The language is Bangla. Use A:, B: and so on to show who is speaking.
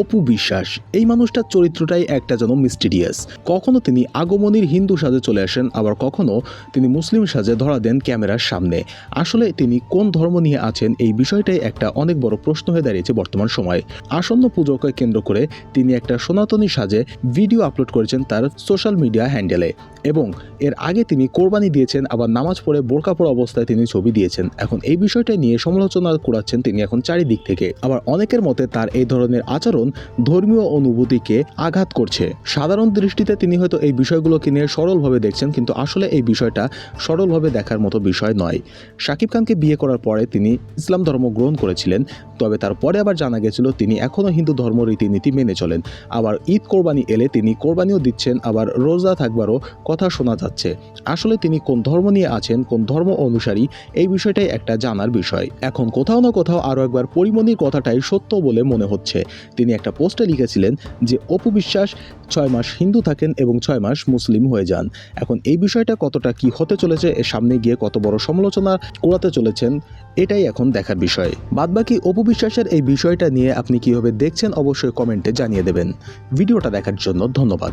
A: অপু বিশ্বাস। এই মানুষটার চরিত্রটাই একটা যেন মিস্টিরিয়াস কখনো তিনি আগমনীর হিন্দু সাজে চলে আসেন, আবার কখনো তিনি মুসলিম সাজে ধরা দেন ক্যামেরার সামনে। আসলে তিনি কোন ধর্ম নিয়ে আছেন এই বিষয়টাই একটা অনেক বড় প্রশ্ন হয়ে দাঁড়িয়েছে বর্তমান সময়ে। আসন্ন পুজোকে কেন্দ্র করে তিনি একটা সনাতনী সাজে ভিডিও আপলোড করেছেন তার সোশ্যাল মিডিয়া হ্যান্ডেলে এবং এর আগে তিনি কোরবানি দিয়েছেন, আবার নামাজ পড়ে বোরকা পড়া অবস্থায় তিনি ছবি দিয়েছেন। এখন এই বিষয়টা নিয়ে সমালোচনা করাচ্ছেন তিনি এখন চারিদিক থেকে। আবার অনেকের মতে তার এই ধরনের আচরণ ধর্মীয় অনুভূতিকে আঘাত করছে। সাধারণ দৃষ্টিতে তিনি হয়তো এই বিষয়গুলোকে নিয়ে সরলভাবে দেখছেন, কিন্তু আসলে এই বিষয়টা সরলভাবে দেখার মতো বিষয় নয়। শাকিব খানকে বিয়ে করার পরে তিনি ইসলাম ধর্ম গ্রহণ করেছিলেন, তবে তারপরে আবার জানা গেছিল তিনি এখনও হিন্দু ধর্ম রীতিনীতি মেনে চলেন। আবার ঈদ কোরবানি এলে তিনি কোরবানিও দিচ্ছেন, আবার রোজা থাকবারও কথা শোনা যাচ্ছে। আসলে তিনি কোন ধর্ম নিয়ে আছেন, কোন ধর্ম অনুসারী, এই বিষয়টাই একটা জানার বিষয়। এখন কোথাও না কোথাও আরও একবার পরিমণির কথাটাই সত্য বলে মনে হচ্ছে। তিনি একটা পোস্টে লিখেছিলেন যে, অপু বিশ্বাস, ছয় মাস হিন্দু থাকেন এবং ছয় মাস মুসলিম হয়ে যান। এখন এই বিষয়টা কতটা কি হতে চলেছে, এর সামনে গিয়ে কত বড় সমালোচনা করাতে চলেছেন, এটাই এখন দেখার বিষয়। বাদবাকি অপু বিশ্বাসের এই বিষয়টা নিয়ে আপনি কীভাবে দেখছেন, অবশ্যই কমেন্টে জানিয়ে দেবেন। ভিডিওটা দেখার জন্য ধন্যবাদ।